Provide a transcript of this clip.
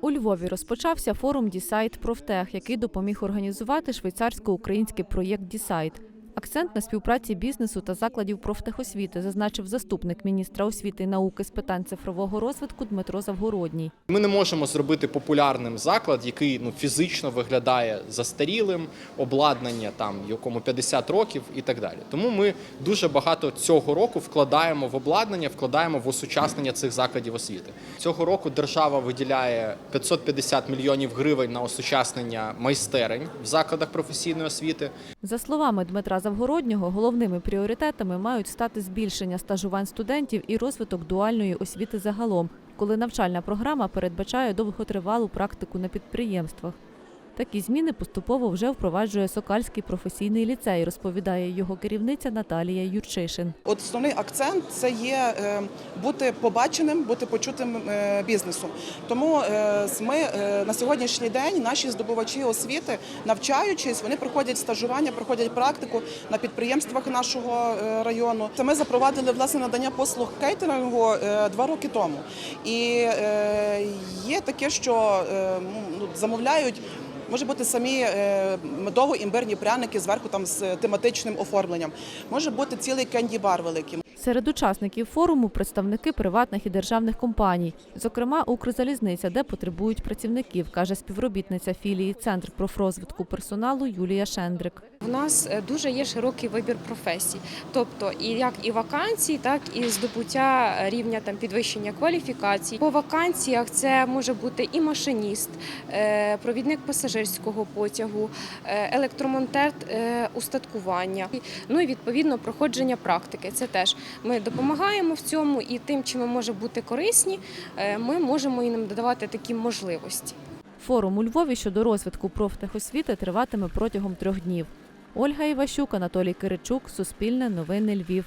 У Львові розпочався форум Дісайт Профтех, який допоміг організувати швейцарсько-український проєкт Дісайт. Акцент на співпраці бізнесу та закладів профтехосвіти зазначив заступник міністра освіти і науки з питань цифрового розвитку Дмитро Завгородній. Ми не можемо зробити популярним заклад, який ну фізично виглядає застарілим, обладнання там якому 50 років і так далі. Тому ми дуже багато цього року вкладаємо в обладнання, вкладаємо в осучаснення цих закладів освіти. Цього року держава виділяє 550 мільйонів гривень на осучаснення майстерень в закладах професійної освіти. За словами Дмитра Завгороднього, головними пріоритетами мають стати збільшення стажувань студентів і розвиток дуальної освіти загалом, коли навчальна програма передбачає довготривалу практику на підприємствах. Такі зміни поступово вже впроваджує Сокальський професійний ліцей, розповідає його керівниця Наталія Юрчишин. От основний акцент це є е, бути побаченим, бути почутим е, бізнесом. Тому е, ми на сьогоднішній день наші здобувачі освіти, навчаючись, вони проходять стажування, проходять практику на підприємствах нашого району. Це ми запровадили власне надання послуг кейтерингу два роки тому. І є таке, що е, ну, замовляють. Може бути самі е, медово-імбирні пряники зверху там з тематичним оформленням. Може бути цілий кенді-бар великий. Серед учасників форуму представники приватних і державних компаній, зокрема Укрзалізниця, де потребують працівників, каже співробітниця філії Центр профрозвитку персоналу Юлія Шендрик. У нас е, дуже є широкий вибір професій, тобто і як і вакансій, так і здобуття рівня там підвищення кваліфікацій. По вакансіях це може бути і машиніст, е, провідник пасажирського потягу, е, електромонтер е, устаткування. Ну і відповідно проходження практики. Це теж ми допомагаємо в цьому, і тим, чим ми можемо бути корисні, е, ми можемо їм додавати такі можливості. Форум у Львові щодо розвитку профтехосвіти триватиме протягом трьох днів. Ольга Іващук, Анатолій Киричук, Суспільне новини Львів.